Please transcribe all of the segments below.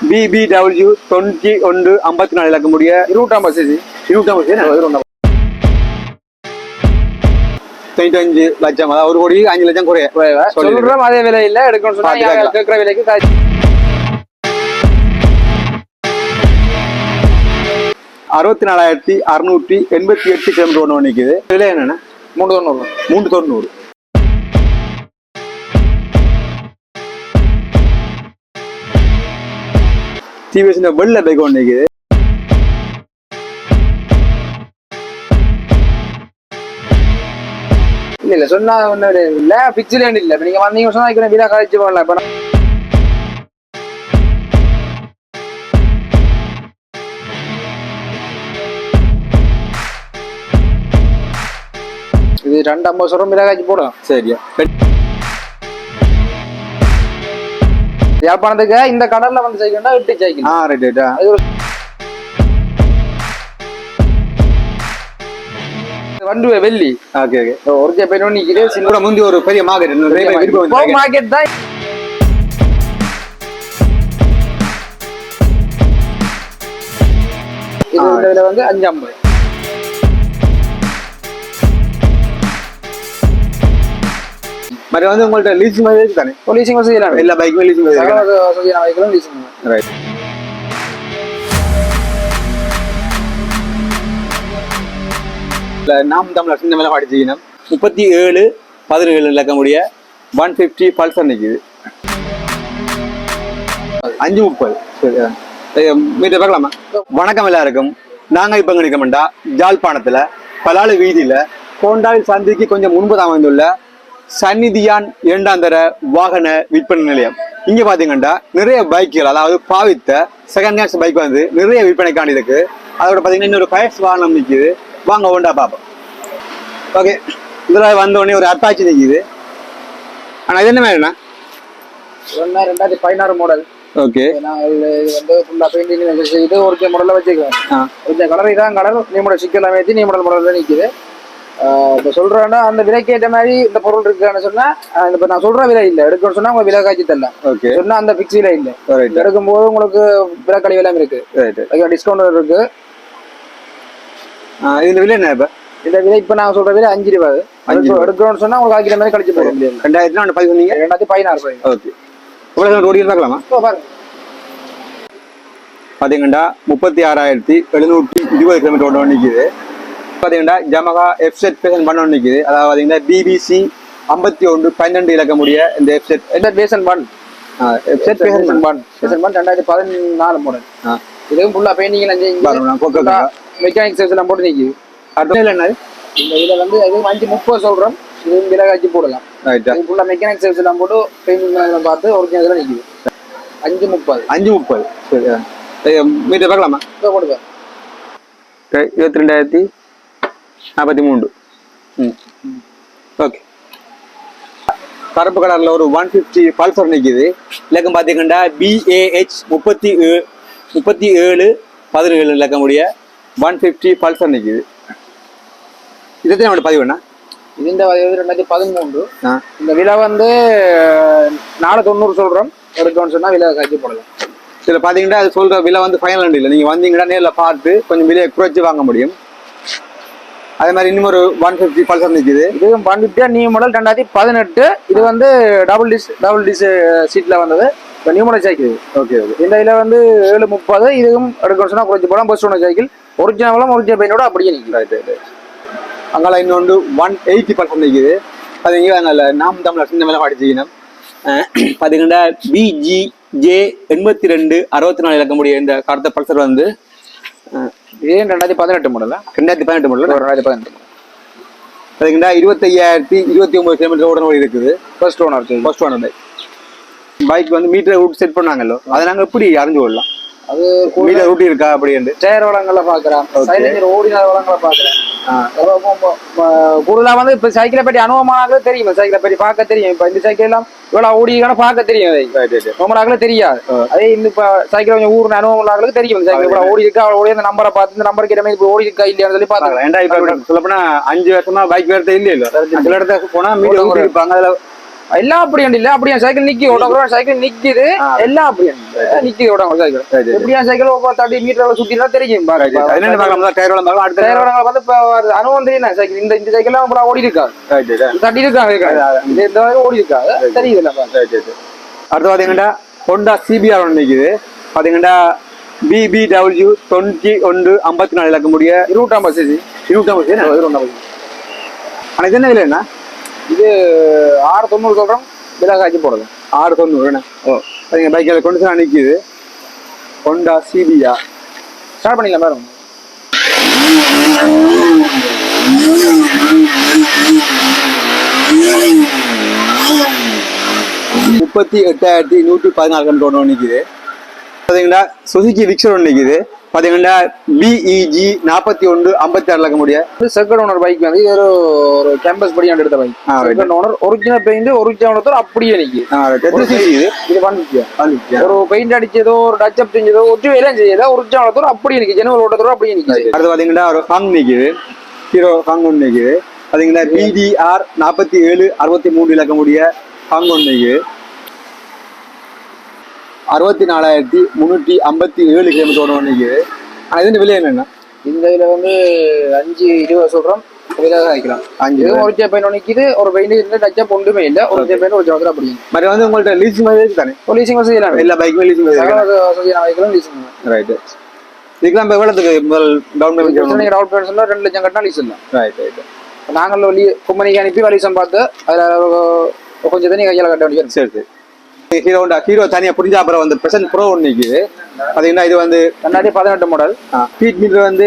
பிபிடபிள்யூ தொண்ணூற்றி ஒன்று ஐம்பத்தி நாலு இலக்க முடிய இருபத்தாம்பது சிசி இருபத்தாம் தொண்ணூத்தஞ்சு லட்சம் அதாவது ஒரு கோடி அஞ்சு லட்சம் குறைய. சொல்றோம் அதே விலை இல்ல எடுக்கணும்னு சொன்னா. கேட்கிற விலைக்கு காய்ச்சி அறுபத்தி நாலாயிரத்தி அறுநூற்றி எண்பத்தி எட்டு கிலோமீட்டர் ஒன்று நிற்குது விலை என்னன்னா? மூணு தொண்ணூறு. மூன்று தொண்ணூறு. டிவிஎஸ்ல வெள்ள பைக் ஒன்று நிற்குது இல்ல இல்ல சொன்னா ஒண்ணு இல்ல. பிக்ஸ் லேண்ட் இல்ல. இப்ப நீங்க வந்தீங்க சொன்னா இப்ப விலை காய்ச்சி இப்ப இது ரெண்டு ஐம்பது சொல்றோம் விலை காய்ச்சி போடலாம். சரியா. யாழ்ப்பாணத்துக்கு இந்த கடல்ல வந்து சைக்கிள்னா எட்டு சைக்கிள் ஆ ரைட் ரைட்டா வண்டு வெள்ளி. ஓகே ஓகே ஒரு ஜெப்பேனும் நிக்குது சின்ன கூட முந்தி ஒரு பெரிய மார்க்கெட் பேர் மார்க்கெட் தான். இது இந்த விலை வந்து அஞ்சு ஐம்பது மற்ற வந்து உங்கள்ட்ட லீசிங் மாதிரி இருக்கு தானே லீசிங் வசதி எல்லாம் எல்லா பைக்குமே லீசிங் இருக்கு சகல வசதியான லீசிங் ரைட் நாம் தமிழ் சின்ன மேலே படிச்சிக்கணும் முப்பத்தி ஏழு பதினேழு இலக்க முடிய ஒன் ஃபிஃப்டி பல்சர் நிற்குது அஞ்சு முப்பது சரி மீட்டர் பார்க்கலாமா வணக்கம் எல்லாருக்கும் நாங்கள் இப்போ நிற்கமெண்டா ஜாழ்ப்பாணத்தில் பலாலு வீதியில் கோண்டாவில் சந்திக்கு கொஞ்சம் முன்பு அமைந்துள்ள சந்நிதியான் இரண்டாம் தர வாகன விற்பனை நிலையம். இங்க பாத்தீங்கன்னா நிறைய பைக்குகள் அதாவது பாவித்த செகண்ட் ஹேண்ட்ஸ் பைக் வந்து நிறைய விற்பனைக்காண்டி இருக்கு அதோட பாத்தீங்கன்னா இன்னொரு பயஸ் வாகனம் நிக்குது. வாங்க ஒண்டா பாப்போம் ஓகே இதுல வந்த உடனே ஒரு அப்பாச்சி நிக்குது. ஆனா இது என்ன மாதிரிண்ணா? ஒன்னா ரெண்டாயிரத்தி பதினாறு மாடல் ஓகே நான் இது வந்து ஃபுல்லா பெயிண்டிங் செய்து ஒரு மாடல்ல வச்சுக்கிறேன் ஆ. இந்த கலர் இதான் கலர் நீ மாடல் சிக்கல் அமைத்து நீ மாடல் மாடல் நிக்குது. ஆஹ் இப்ப சொல்றேன்னா அந்த விலைக்கு ஏற்ற மாதிரி இந்த பொருள் இருக்குன்னு சொன்னா இப்ப நான் சொல்ற விலை இல்ல. எடுக்கணும்னு சொன்னா உங்க விலை காய்ச்சி தரல ஓகே சொன்னா அந்த பிக்ஸ் விலை இல்ல. எடுக்கும்போது உங்களுக்கு விலை கழிவு எல்லாம் இருக்கு. ரைட் டிஸ்கவுண்ட் இருக்கு. இதுல விலை என்ன இப்ப? இந்த விலை இப்ப நான் சொல்ற விலை அஞ்சு ரூபாய். எடுக்கணும்னு சொன்னா உங்களுக்கு ஆக்கிற மாதிரி கழிச்சு போட முடியாது. ரெண்டாயிரத்தி நாலு பதிவு சொன்னீங்க ரெண்டாயிரத்தி பதினாறு ரூபாய். ஓகே இவ்வளவு ஓடி பார்க்கலாமா? இப்போ பாருங்க. பாத்தீங்கன்னா முப்பத்தி ஆறாயிரத்தி எழுநூற்றி இருபது கிலோமீட்டர் ஓட நிற்குது பாத்தீங்கன்னா ஜமகா எஃப்செட் பேசன் பண்ண நிற்குது அதாவது பாத்தீங்கன்னா பிபிசி ஐம்பத்தி ஒன்று பன்னெண்டு இலக்க முடிய இந்த எஃப்செட் இந்த பேசன் பன் எஃப்செட் பேசன் பன் பேசன் பன் ரெண்டாயிரத்தி பதினாலு மாடல் இதுவும் ஃபுல்லா பெயிண்டிங் மெக்கானிக் சர்வீஸ் எல்லாம் போட்டு நிக்குது. அடுத்த? என்ன இந்த இதுல வந்து இதுவும் அஞ்சு முப்பது சொல்றோம். இதுவும் விலை காய்ச்சி போடலாம். ரைட்டா இது ஃபுல்லா மெக்கானிக் சர்வீஸ் எல்லாம் போட்டு பெயிண்டிங் பார்த்து ஒரிஜினல் நிக்குது. அஞ்சு முப்பது. அஞ்சு முப்பது. சரி மீட்டர் பார்க்கலாமா? Okay, இருபத்தி ரெண்டாயிரத்தி நாற்பத்தி மூன்று. ம். ஓகே. கருப்பு கலர்ல ஒரு ஒன் ஃபிஃப்டி பல்சர் நிற்கிது இலக்கம் பார்த்தீங்கன்னா பிஏஹெச் முப்பத்தி ஏ முப்பத்தி ஏழு பதினேழு இலக்கம் உடைய ஒன் ஃபிஃப்டி பல்சர் நிற்கிது இதை நம்மளோட பதிவு என்ன இந்த வயது ரெண்டாயிரத்தி பதிமூன்று. இந்த விலை வந்து நாலு தொண்ணூறு சொல்றோம். எடுக்கணும்னு சொன்னா விலை காய்ச்சி போடலாம். இதில் பார்த்தீங்கன்னா அது சொல்கிற விலை வந்து ஃபைனல் இல்லை. நீங்கள் வந்தீங்கன்னா நேரில் பார்த்து கொஞ்சம் விலையை குறைச்சி வாங்க முடியும். அதே மாதிரி இன்னும் ஒரு ஒன் ஃபிஃப்டி பல்சர் நிற்கிது இதுவும் பண்ணிட்டு நியூ மாடல் ரெண்டாயிரத்தி பதினெட்டு. இது வந்து டபுள் டிஸ் டபுள் டிஸ் சீட்ல வந்தது. இப்போ new model cycle okay okay இந்த இதில் வந்து ஏழு முப்பது இதுவும் எடுக்கணும் சொன்னா குறைச்சி போடலாம் பஸ் ஒன்று சைக்கிள் ஒரிஜினலும் ஒரிஜினல் பெயினோட அப்படியே நிற்கும் ரைட் ரைட் அங்கால இன்னொன்று ஒன் எயிட்டி பர்சன்ட் இருக்குது பார்த்தீங்க அதனால நாம் தமிழ் சின்ன மேலே படிச்சுக்கணும் பார்த்தீங்கன்னா பிஜி ஜே எண்பத்தி ரெண்டு அறுபத்தி நாலு இலக்க முடிய இந்த கடத்த பல்சர் வந்து இதே ரெண்டாயிரத்தி பதினெட்டு மாடலா ரெண்டாயிரத்தி பதினெட்டு மாடல் ரெண்டாயிரத்தி பதினெட்டு. பார்த்தீங்கன்னா இருபத்தையாயிரத்தி இருபத்தி ஒன்பது கிலோமீட்டர் ஓட இருக்குது. First owner first one bike bike வந்து மீட்டர் ரூட் செட் பண்ணாங்கல்லோ அதை நாங்கள் எப்படி அறிஞ்சு கொள்ளலாம்? அது மீட்டர் ரூட் இருக்கா அப்படின்ட்டு. டயர் வளங்களை பார்க்குறேன். ஓடினார் வளங்களை பார்க்குறேன். ஆ கூடுதலா வந்து இப்ப சைக்கிளை பற்றி அனுபவமானாங்களே தெரியும். சைக்கிளை பற்றி பார்க்க தெரியும். இப்ப இந்த சைக்கிள் எல்லாம் இவ்வளவு ஓடிக்கான பார்க்க தெரியும் ரைட் நம்மளாக்களே தெரியாது. அதே இந்த இப்ப சைக்கிள் கொஞ்சம் ஊர்ன அனுபவம் உள்ளவங்களுக்கு தெரியும் சைக்கிள் இவ்வளவு ஓடி இருக்கா ஓடி அந்த நம்பரை பார்த்து இந்த ஏற்ற மாதிரி இப்ப ஓடி இருக்கா இல்லையான்னு சொல்லி பார்த்தாங்க ஏன்டா இப்ப சொல்லப்போனா அஞ்சு வருஷமா பைக் வேறதே இல்லையோ? சில இடத்துல போனா ஊட்டி இருப்பாங்க அதுல எல்லாம் அப்படி இல்ல. அப்படியா சைக்கிள் நிக்கி ஓட சைக்கிள் நிக்குது. எல்லாம் அப்படியா நிக்கி ஓட சைக்கிள். எப்படியா சைக்கிள் ஒவ்வொரு தேர்ட்டி மீட்டர் சுத்தினா தெரியும். பாருங்க டயர் அடுத்த இப்ப ஒரு அனுபவம் தெரியும் சைக்கிள். இந்த இந்த சைக்கிள் அப்புறம் ஓடி இருக்காது தட்டி இருக்காங்க இந்த ஓடி இருக்காது தெரியுதுல்ல right. அடுத்து பாத்தீங்கன்னா ஹோண்டா சிபிஆர் ஒன்று நிற்குது பாத்தீங்கன்னா பிபிடபிள்யூ தொண்ணூற்றி ஒன்று ஐம்பத்தி நாலு இலக்க முடிய இருபத்தாம் சிசி இருபத்தி இருபத்தாம் ஆனால் இது என்ன? இது ஆறு தொண்ணூறு சொல்றோம். விலை காய்ச்சி போடுது. ஆறு தொண்ணூறு என்ன? ஓ. பாத்தீங்க பைக்கில் கொண்டு தான் நிற்குது ஹோண்டா சிபிஆர் ஸ்டார்ட் பண்ணிக்கலாம் பாருங்க. முப்பத்தி எட்டாயிரத்தி நூற்றி பதினாலு கண்டு ஒன்று நிற்குது பார்த்தீங்கன்னா சுசுகி விக்ஸர் ஒன்று நிற்குது பார்த்தீங்கன்னா பிஇஜி நாற்பத்தி ஒன்று ஐம்பத்தி ஆறு லக்க முடிய இது செகண்ட் ஓனர் பைக் வந்து இது ஒரு கேம்பஸ் படியாண்டு எடுத்த bike. Second owner original paint original owner அப்படியே சிசி இது? வந்துருச்சா? ஒரு பெயிண்ட் அடிச்சதோ ஒரு டச் அப் செஞ்சதோ ஒற்று வேலையும் செய்யல ஒரிஜினல் ஓனர் அப்படியே நிக்குது. ஜெனவல் ஓட்டத்தோட அப்படியே நிக்குது. அடுத்து பார்த்தீங்கன்னா ஒரு ஹாங் நிற்குது ஹீரோ ஹாங் ஒன்று நிற்குது பார்த்தீங்கன்னா பிடிஆர் நாற்பத்தி ஏழு அறுபத்தி மூணு இலக்க முடிய ஹாங் ஒன்று நிற்குது அறுபத்தி நாலாயிரத்தி முந்நூற்றி ஐம்பத்தி ஏழு கிலோமீட்டர் ஒன்று நிற்குது ஆனால் இது விலை என்னென்னா? இந்த இதுல வந்து அஞ்சு இருபது விலை காய்க்கலாம் அஞ்சு ஒரிஜினல் பெயிண்ட் நிக்குது. ஒரு பெயிண்ட் இருந்து டச் அப் ஒன்றுமே இல்ல ஒரிஜினல் பெயிண்ட் ஒரிஜினல் ஓனர் அப்படியே மற்ற வந்து உங்கள்ட்ட லீசிங் இருக்கு தானே? ஒரு லீசிங் வசதி எல்லாம் எல்லா பைக்குமே லீசிங் வசதியான வைக்கலாம் லீசிங் ரைட்டு இதுக்கெல்லாம் இப்போ எவ்வளோத்துக்கு முதல் டவுன் பேமெண்ட் பேமெண்ட் ரெண்டு லட்சம் கட்டினா லீஸ் இல்லை. ரைட் ரைட் நாங்கள் வழி கும்பனிக்கு அனுப்பி வலிசம் பார்த்து அதில் கொஞ்சம் தண்ணி கையால் கட்ட வேண்டியது சரி சரி. ஹீரோ ஹோண்டா ஹீரோ தனியாக புரிஞ்சா அப்புறம் வந்து பிரசன்ட் ப்ரோ ஒன்று நிற்குது பார்த்தீங்கன்னா இது வந்து ரெண்டாயிரத்தி பதினெட்டு மாடல் ஸ்பீட் மீட்டர் வந்து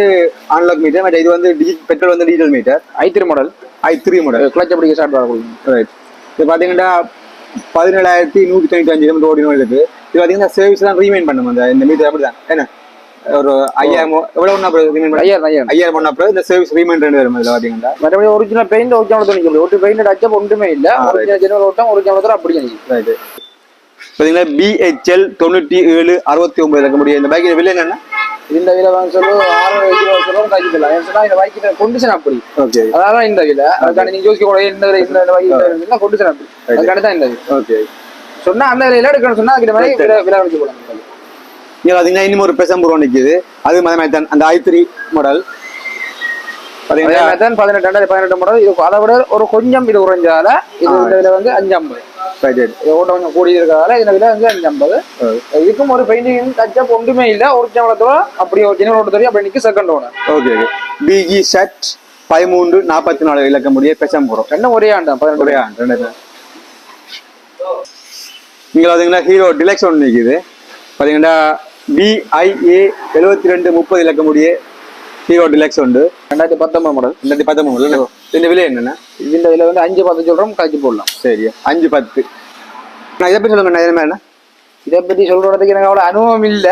அன்லாக் மீட்டர் பட் இது வந்து டிஜிட் பெட்ரோல் வந்து digital meter ஐத்திரி model I three model clutch பிடிக்க ஸ்டார்ட் பண்ணக்கூடிய ரைட் இது பார்த்தீங்கன்னா பதினேழாயிரத்தி நூற்றி தொண்ணூற்றி அஞ்சு கிலோமீட்டர் ஓடினோம் இருக்கு. இது பார்த்தீங்கன்னா சர்வீஸ் தான் ரீமைன் பண்ணும். அந்த இந்த மீட்டர் அப்படி தான் என்ன? ஒரு ஐயாயிரம் எவ்வளோ ஒன்றா பண்ண? ஐயாயிரம் ஐயாயிரம். ஐயாயிரம் பண்ண அப்புறம் இந்த சர்வீஸ் ரீமைன் ரெண்டு வரும் இதில் பார்த்தீங்கன்னா மற்றபடி ஒரிஜினல் பெயிண்ட் ஒரிஜினல் துணி சொல்லி ஒரு பெயிண்ட் டச்சப் ஒன்றுமே இல்ல. ஒரிஜினல் ஜெனரல் ஓட்டம் ஒரிஜினல் அப்படியே. ரைட்டு பார்த்தீங்கன்னா பிஹெச்எல் தொண்ணூற்றி ஏழு அறுபத்தி ஒன்பது இருக்க முடியும். இந்த பைக் விலை என்னன்னா? இந்த விலை வாங்க சொல்லு ஆறு கிலோ சொல்லுவோம் காய்ச்சிக்கலாம் ஏன்னு இந்த பைக்கிட்ட கொண்டிஷன் அப்படி. ஓகே அதான் இந்த விலை. அதுக்கான நீங்க யோசிக்க கூட இந்த விலை இந்த பைக் கொண்டிஷன் அப்படி. அதுக்கான தான் இந்த விலை. ஓகே சொன்னா அந்த விலையில எடுக்கணும் சொன்னா அதுக்கு மாதிரி விலை விலை வச்சு போடலாம். இங்கே பார்த்தீங்கன்னா இன்னும் ஒரு பெசம்பூர் நிற்குது அது மாதிரி தான் அந்த ஐ த்ரீ மாடல் பதினெட்டு ரெண்டாயிரத்தி பதினெட்டு மாடல் இது அதை விட ஒரு கொஞ்சம் இது குறைஞ்சால இது. இந்த விலை வந்து அஞ்சு ஐம்பது இது ஓட்டம் கொஞ்சம் கூடி இருக்கிறதால இந்த விலை வந்து அஞ்சு ஐம்பது இதுக்கும் ஒரு பெயிண்டிங் டச்சப் ஒன்றுமே இல்லை. ஒரிஜினலத்தோட அப்படியே ஒரிஜினல் ஓட்டத்தோட அப்படி நிற்க second owner okay okay BG set பதிமூன்று நாற்பத்தி நாலு இலக்க முடிய பெசம்பூரம். ரெண்டும் ஒரே ஆண்டு பதினெட்டு ஒரே ஆண்டு ரெண்டு இங்கே பார்த்தீங்கன்னா ஹீரோ டிலக்ஸ் ஒன்று நிற்குது பார்த்தீங்கன்னா பிஐஏ எழுபத்தி ரெண்டு முப்பது இலக்க முடிய ஹீரோ டிலக்ஸ் உண்டு. ரெண்டாயிரத்தி பத்தொன்பது மாடல் ரெண்டாயிரத்தி பத்தொம்பது இந்த விலை என்னென்ன? இந்த விலை வந்து அஞ்சு பத்து சொல்றோம் காய்ச்சி போடலாம். சரி அஞ்சு பத்து. நான் இதை பற்றி சொல்லுங்க எதுவுமே என்ன இதை பத்தி சொல்றதுக்கு எனக்கு அவ்வளவு அனுபவம் இல்ல.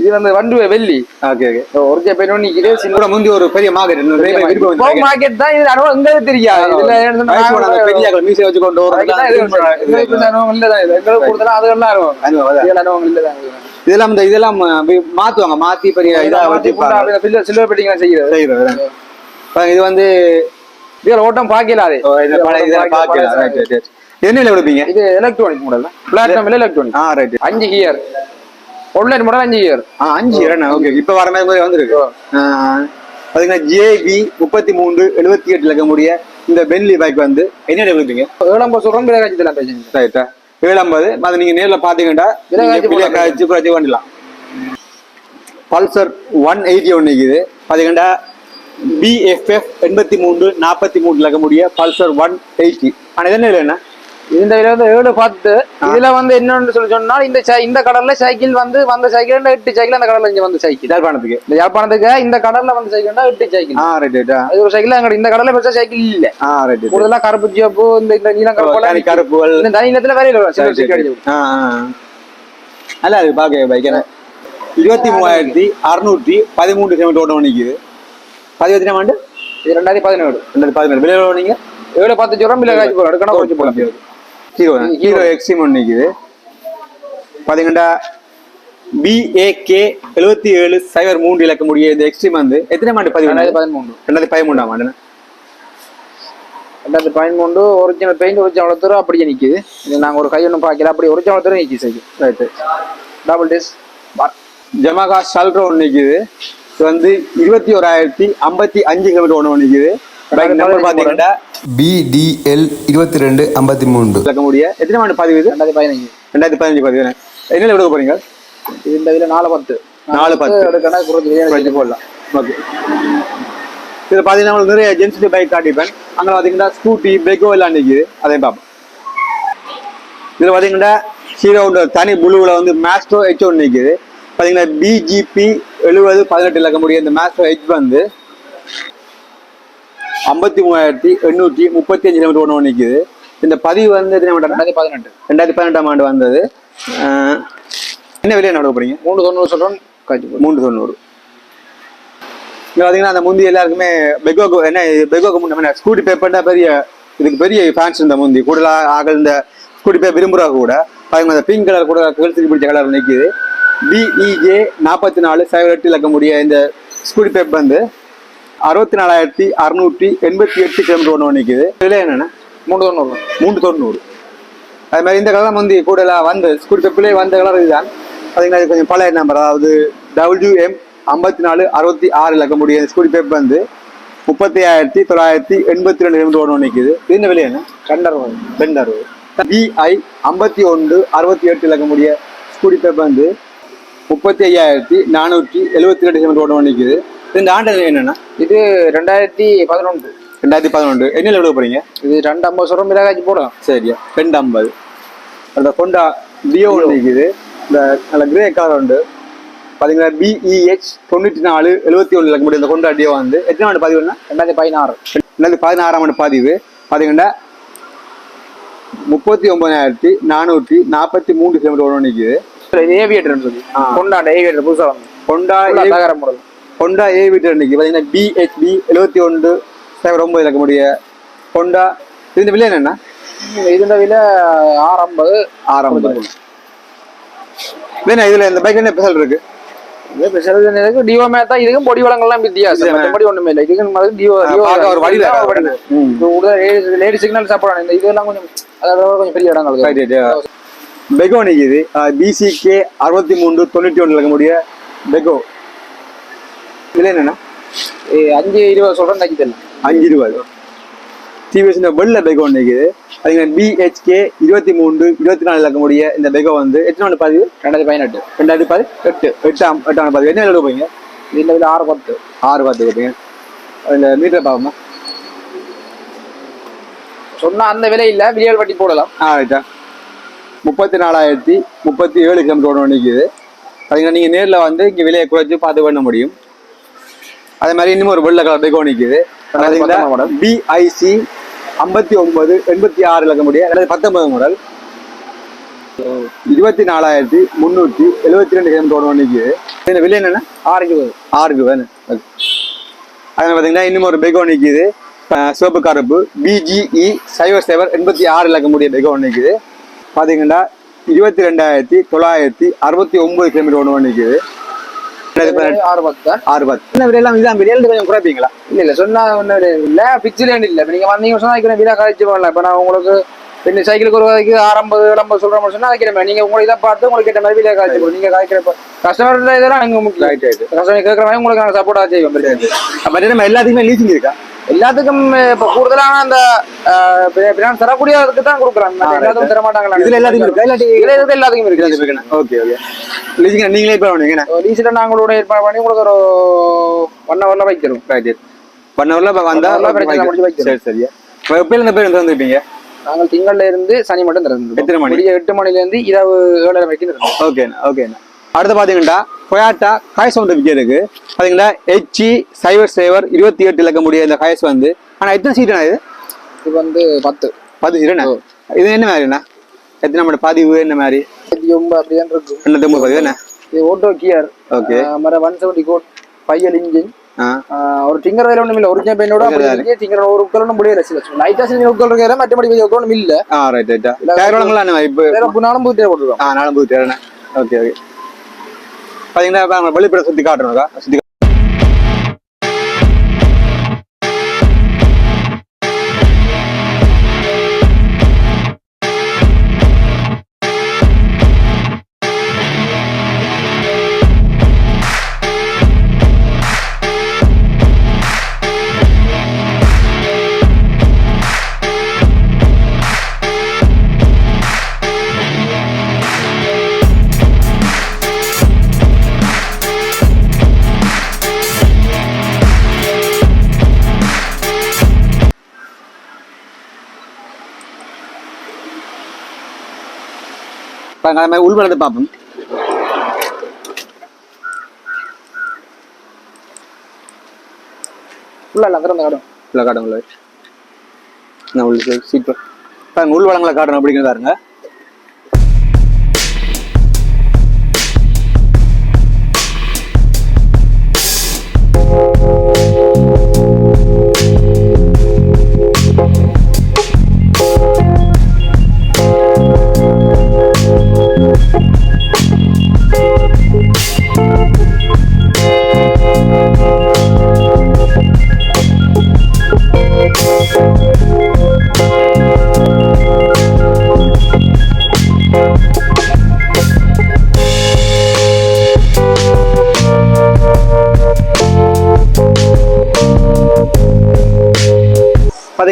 இது வந்து வண்டு வெள்ளி. Okay okay. ஒரிஜினல் பெயிண்ட் நிற்கிது சின்ன கூட முந்தி ஒரு பெரிய மார்க்கெட் விருப்பம் மார்க்கெட் தான் இது அனுபவம் எங்களுக்கு தெரியாது. இதுல என்ன சொன்னா பெரிய மீசை வச்சு கொண்டு தான் இது இந்த அனுபவம் இல்லதான் இது. எங்களுக்கு கூடுதலா அதுகள்லாம் அனுபவம். அனுபவம் அனுபவம் இது. இதெல்லாம் இந்த இதெல்லாம் மாத்துவாங்க. மாத்தி பெரிய இதா வச்சு சில்வர் பெட்டிங் செய்யறது. பாருங்க, இது வந்து இதுல ஓட்டம் பாக்கல அது. என்ன விலை கொடுப்பீங்க? இது எலக்ட்ரானிக் மாடல் பிளாட்டினம் எலக்ட்ரானிக் ஆ ரைட் அஞ்சு கியர் ஒன்லைன் மாடல் அஞ்சு கியர் ஆ அஞ்சு என்ன? ஓகே இப்போ வர மாதிரி வந்திருக்கு. ஆ, பாத்தீங்கன்னா ஜேபி முப்பத்தி மூன்று எழுபத்தி எட்டு லட்சம் முடிய இந்த பென்லி பைக் வந்து என்ன விலை கொடுப்பீங்க? ஏழம்பது சொல்றோம் விலை காட்சி தரலாம் பேசுங்க. ரைட்டா ஏழம்பது. அது நீங்க நேர்ல பாத்தீங்கன்னா விலை காய்ச்சி நீங்க விலை போடலாம். காய்ச்சி குறைச்சி பண்ணிடலாம். பல்சர் ஒன் எயிட்டி ஒன்று இருக்குது பாத்தீங்கன்னா பிஎஃப்எஃப் எண்பத்தி மூன்று நாற்பத்தி மூணு லட்சம் முடிய பல்சர் ஒன் எயிட்டி ஆனால் என்ன என்ன இந்த வந்து ஏழு பத்து. இதுல வந்து என்னன்னு சொல்லி சொன்னா இந்த சை- இந்த கடல்ல சைக்கிள் வந்து வந்த சைக்கிள் எட்டு சைக்கிள் அந்த கடல்ல இங்க வந்து சைக்கிள் யாழ்ப்பாணத்துக்கு? இந்த யாழ்ப்பாணத்துக்கு இந்த கடல்ல வந்து சைக்கிள்னா எட்டு சைக்கிள் அது ஒரு சைக்கிள் அங்க இந்த கடல்ல பெருசா சைக்கிள் இல்ல. கூடுதலா கருப்பு சிவப்பு இந்த இந்த நீலம் கருப்பு கருப்புகள். இந்த தனி சைக்கிள் ஆ ஆ. நல்லா இருக்கு பார்க்க பைக் இருபத்தி மூவாயிரத்தி அறுநூற்றி பதிமூன்று கிலோமீட்டர் ஓட்டம் நிற்குது பதிவத்தி ஆண்டு இது ரெண்டாயிரத்தி பதினேழு. ரெண்டாயிரத்தி பதினேழு. விலை எவ்வளோ நீங்க? ஏழு பத்து ஜோரம் இல்ல காய்ச்சி போறோம் எடுக்கணும் கொஞ்சம் போலாம் ஹீரோ ஹீரோ எக்ஸிம் ஒன்று நிற்குது பார்த்தீங்கன்னா பிஏகே எழுபத்தி ஏழு சைபர் மூன்று இலக்க முடிய இந்த எக்ஸ்ட்ரீம் வந்து எத்தனை ஆண்டு பதிவு ரெண்டாயிரத்தி பதிமூணு ரெண்டாயிரத்தி பதிமூன்றாம் ஆண்டு ரெண்டாயிரத்தி பதிமூன்று ஒரிஜினல் பெயிண்ட் ஒரிஜினல் வளர்த்துறோம் அப்படியே நிக்குது. இது நாங்க ஒரு கை ஒன்றும் பார்க்கல. அப்படி ஒரிஜினல் வளர்த்துறோம் நிக்கி சைக்கிள் ரைட்டு டபுள் டிஸ் ஜமாகா சல்ட்ரோ ஒன்று நிற்குது வந்து இருபத்தி ஓராயிரத்தி ஐம்பத்தி அஞ்சு கிலோமீட்டர் ஒன்று நிற்குது பைக் நம்பர் பார்த்தீங்கன்னா பிடிஎல் இருபத்தி ரெண்டு ஐம்பத்தி மூன்று. இழக்க முடிய எத்தனை ஆண்டு பதிவு இது? ரெண்டாயிரத்தி பதினஞ்சு. ரெண்டாயிரத்தி பதினஞ்சு பதிவு என்ன எடுக்க போறீங்க? இது இந்த இதுல நாலு பத்து. நாலு பத்து. எடுக்கணும் குறைஞ்சி வச்சு போடலாம். ஓகே இதில் பார்த்தீங்கன்னா உங்களுக்கு நிறைய ஜென்சிட்டி பைக் காட்டிப்பேன் அங்கே பார்த்தீங்கன்னா ஸ்கூட்டி பெக்கோ எல்லாம் நிற்கிது அதையும் பார்ப்போம். இதில் பார்த்தீங்கன்னா ஹீரோட தனி புளுவில் வந்து மேஸ்ட்ரோ ஹெச் ஒன்று நிற்கிது பார்த்தீங்கன்னா பிஜிபி எழுபது பதினெட்டு இலக்க முடிய இந்த மேஸ்ட்ரோ ஹெச் வந்து ஐம்பத்தி மூவாயிரத்தி எண்ணூற்றி முப்பத்தி அஞ்சு கிலோமீட்டர் ஒன்று நிற்கிது இந்த பதிவு வந்து ரெண்டாயிரத்தி பதினெட்டு. ரெண்டாயிரத்தி பதினெட்டாம் ஆண்டு வந்தது. என்ன விலையை நடக்க போறீங்க? மூணு தொண்ணூறு காய்ச்சி மூன்று தொண்ணூறு. இங்க பாத்தீங்கன்னா அந்த முந்தி எல்லாருக்குமே பெகோக்கு என்ன பெகோக்கு முன்ன ஸ்கூட்டி பேப்பர்னா பெரிய இதுக்கு பெரிய ஃபேன்ஸ் இந்த முந்தி. கூடுதலா ஆகல் இந்த ஸ்கூட்டி பே விரும்புறா கூட. பாருங்க அந்த பிங்க் கலர் கூட கழுத்துக்கு பிடிச்ச கலர் நிக்குது. பிஇஜே நாற்பத்தி நாலு சைபர் எட்டு இலக்க முடிய இந்த ஸ்கூட்டி பேப் வந்து அறுபத்தி நாலாயிரத்தி அறுநூற்றி எண்பத்தி எட்டு கிலோமீட்டர் ஒன்று நிக்குது. விலை என்னன்னா? மூணு தொண்ணூறு மூன்று தொண்ணூறு. அது மாதிரி இந்த கலர் முந்தி கூடலாம் வந்து ஸ்கூட்டி பேப்பிலே வந்த கலர் இதுதான். பார்த்தீங்கன்னா இது கொஞ்சம் பழைய நம்பர் அதாவது டபிள்யூஎம் ஐம்பத்தி நாலு அறுபத்தி ஆறு இலக்க முடிய ஸ்கூட்டி பேப் வந்து முப்பத்தி ஆயிரத்தி தொள்ளாயிரத்தி எண்பத்தி ரெண்டு கிலோமீட்டர் ஓட நிற்குது இது விலை என்ன? ரெண்டரை ரெண்டு அறுபது பிஐ ஐம்பத்தி ஒன்று அறுபத்தி எட்டு இலக்க முடிய ஸ்கூட்டி பேப் வந்து முப்பத்தி ஐயாயிரத்தி நானூற்றி எழுபத்தி ரெண்டு கிலோமீட்டர் ஓட நிற்குது இந்த ஆண்டு என்னன்னா? இது ரெண்டாயிரத்தி பதினொன்று. ரெண்டாயிரத்தி பதினொன்று. என்ன எழுத போறீங்க? இது ரெண்டு ஐம்பது சொல்றோம் மிளகாய்ச்சி போடலாம். சரியா. ரெண்டு ஐம்பது. அந்த கொண்டா டியோ ஒன்று இருக்குது. இந்த நல்ல கிரே கலர் உண்டு. பார்த்தீங்கன்னா பிஇஹெச் தொண்ணூற்றி நாலு எழுபத்தி ஒன்று இலக்க முடியும் இந்த கொண்டா டியோ வந்து. எத்தனை ஆண்டு பதிவுன்னா? ரெண்டாயிரத்தி பதினாறு. ரெண்டாயிரத்தி பதினாறாம் ஆண்டு பதிவு. பார்த்தீங்கன்னா முப்பத்தி ஒன்பதாயிரத்தி நானூற்றி நாற்பத்தி மூன்று கிலோமீட்டர் ஓட நிற்குது ஏவியேட்டர் ஆ. கொண்டாண்ட ஏவியேட்டர் புதுசா வந்து கொண்டா தகர மாடல் கொண்டா ஏ வீட்டர் நிற்கி பார்த்தீங்கன்னா பிஹெச்பி எழுபத்தி ஒன்று சைபர் ஒன்பது இலக்க முடிய கொண்டா இந்த விலை என்னன்னா? இதுல வில ஆறு ஐம்பது ஆரம்பம் இதுல இந்த பைக் என்ன ஸ்பெஷல் இருக்கு? மேத்தா இதுக்கும் பொடி வளங்கள்லாம் வித்தியாசம். மற்றபடி ஒண்ணுமே இல்லை. இதுக்கு பார்க்க ஒரு. லேடி சிக்னல் சாப்பிடணும் இந்த இதெல்லாம் கொஞ்சம் கொஞ்சம் பெரிய இடங்கள். ரைட் பெகோ நிற்கிது பிசிகே அறுபத்தி மூன்று தொண்ணூற்றி ஒன்று இருக்க முடிய பெகோ இதில் என்னன்னா அஞ்சு இருபது சொல்றேன் தைக்க தெரியல அஞ்சு இருபது. டிவிஎஸ் இந்த வெள்ள பெகோ நிற்கிது அதுங்க பிஹெச்கே இருபத்தி மூன்று இருபத்தி நாலு இருக்க முடிய இந்த பெகோ வந்து எத்தனை ஆண்டு பதிவு ரெண்டாயிரத்தி பதினெட்டு. ரெண்டாயிரத்தி பதி? எட்டு. எட்டாம் எட்டாம் பதிவு என்ன எழுத போறீங்க இதுல வில ஆறு பத்து. ஆறு பார்த்து கொடுப்பீங்க. இந்த மீட்டர் பார்ப்போமா? சொன்னா அந்த விலை இல்ல. விடியல் வட்டி போடலாம். ஆ ரைட்டா முப்பத்தி நாலாயிரத்தி முப்பத்தி ஏழு கிலோமீட்டர் ஒன்று நிற்கிது பார்த்தீங்கன்னா நீங்கள் நேரில் வந்து இங்கே விலையை குறைச்சி பார்த்து பண்ண முடியும். அதே மாதிரி இன்னும் ஒரு வெள்ளை கலர் பெகோ நிற்கிது பார்த்தீங்கன்னா மாடல். பிஐசி ஐம்பத்தி ஒன்பது எண்பத்தி ஆறு இலக்க முடிய ரெண்டாயிரத்தி பத்தொன்பது மாடல் இருபத்தி நாலாயிரத்தி முந்நூற்றி எழுபத்தி ரெண்டு கிலோமீட்டர் ஒன்று நிற்கிது இந்த விலை என்னென்னா? ஆறு இருபது ஆறுக்கு வேணும் அதே. பார்த்தீங்கன்னா இன்னும் ஒரு பெகோ நிற்கிது சிவப்பு கருப்பு பிஜிஇ சைவர் சைவர் எண்பத்தி ஆறு இலக்க முடிய பெகோ நிற்கிது பார்த்தீங்கன்னா இருபத்தி ரெண்டாயிரத்தி தொள்ளாயிரத்தி அறுபத்தி ஒன்பது கிலோமீட்டர் ஒன்று நிற்கிது கொஞ்சம் குறைப்பீங்களா? இல்ல இல்ல சொன்னா ஒன்றும் இல்ல. பிக்சர் இல்ல. நீங்க வந்தீங்க சொன்னா விலை கழிச்சு போகலாம் இப்ப நான் உங்களுக்கு ரெண்டு சைக்கிளுக்கு ஒரு வரைக்கு ஆரம்பது விளம்பரம் சொல்ற மாதிரி சொன்னா அதுக்கு நீங்க உங்களை இதை பார்த்து உங்களுக்கு கேட்ட மாதிரி விலை கழிச்சு போடும் நீங்க காய்க்கிற கஸ்டமர் இதெல்லாம் எங்க முக்கியம். கஸ்டமர் கேட்கற மாதிரி உங்களுக்கு நாங்கள் சப்போர்ட்டா செய்வோம் அப்போ நம்ம எல்லாத்துக்குமே லீசிங் இருக்கா? எல்லாத்துக்கும் இப்ப கூடுதலான அந்த பினான்ஸ் தரக்கூடியதுக்கு தான் கொடுக்குறாங்க. எல்லாத்துக்கும் தர மாட்டாங்களா இதுல எல்லாத்துக்கும் இருக்கா? இல்லாட்டி இதுல இருக்கிறது எல்லாத்துக்கும் இருக்கு. Okay okay. லீசிங் நீங்களே இப்போ பண்ணுவீங்க ரீசெண்டாக நாங்களோட ஏற்பாடு பண்ணி உங்களுக்கு ஒரு ஒன் ஹவர்ல பைக் தருவோம். ரைட் ஒன் ஹவர்ல வந்தா முடிஞ்சு வைக்கிறோம். சரி சரியா எப்பயில இந்த பேர் வந்துருப்பீங்க நாங்கள் திங்கள்ல இருந்து சனி மட்டும் திறந்து எத்தனை மணி? எட்டு மணில இருந்து இரவு ஏழரை திறந்து ஓகேண்ணா ஓகேண்ணா. அடுத்து பார்த்தீங்கன்னா கொயாட்டா காய் சவுண்ட் விற்க இருக்கு. பார்த்தீங்கன்னா ஹெச்இ சைவர் சேவர் இருபத்தி எட்டு இலக்க முடிய இந்த காய்ஸ் வந்து. ஆனால் எத்தனை சீட்டுண்ணா இது? இது வந்து பத்து. பத்து சீட்டுண்ணா இது என்ன மாதிரிண்ணா எத்தனை நம்ம பதிவு என்ன மாதிரி? இருபத்தி ஒன்பது அப்படிதான் இருக்கு. எண்ணூத்தி ஒன்பது பதிவு என்ன? இது ஓட்டோ கியர் ஓகே. மர ஒன் செவன்டி கோட் பையல் இன்ஜின் ஒரு டிங்கர் வேலை ஒன்றும் இல்லை. ஒரிஜினல் பெயினோட டிங்கர் ஒரு உட்கள் ஒன்றும் முடியல சில லைட்டா செஞ்சு உட்கள் இருக்கிற மற்றபடி உட்கள் ஒன்றும் இல்லை. ஆ ரைட் ரைட்டா போட்டுருக்கோம் ஆ புது ஓகே. பார்த்தீங்கன்னா இப்போ நம்ம வெளிப்பட சுற்றி காட்டுறோம்க்கா சுற்றி மாதிரி உள்வளத்தை பார்ப்போம். ஃபுல்லா இல்லை திறந்த காடும் உள்ள காட்டுங்களா நான் உள்ள சீட் பாருங்க உள் வளங்களை காட்டணும் அப்படிங்கிறது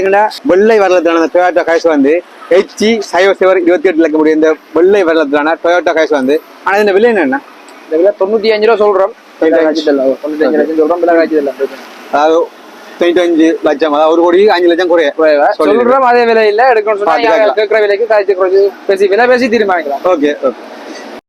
பாருங்க பாத்தீங்கன்னா வெள்ளை வரலத்திலான டொயோட்டா கைஸ் வந்து ஹெச்சி சைவ சிவர் இருபத்தி எட்டு லட்சம் முடியும் இந்த வெள்ளை வரலத்திலான டொயோட்டா கைஸ் வந்து. ஆனா இந்த விலை என்ன இந்த விலை தொண்ணூத்தி அஞ்சு ரூபா இல்லை அதாவது தொண்ணூத்தஞ்சு லட்சம் அதாவது ஒரு கோடி அஞ்சு லட்சம் குறைய. சொல்றோம் அதே விலை இல்ல எடுக்கணும்னு சொன்னா. கேட்கிற விலைக்கு காய்ச்சி குறைச்சு பேசி விலை பேசி தீர்மானிக்கலாம். Okay okay.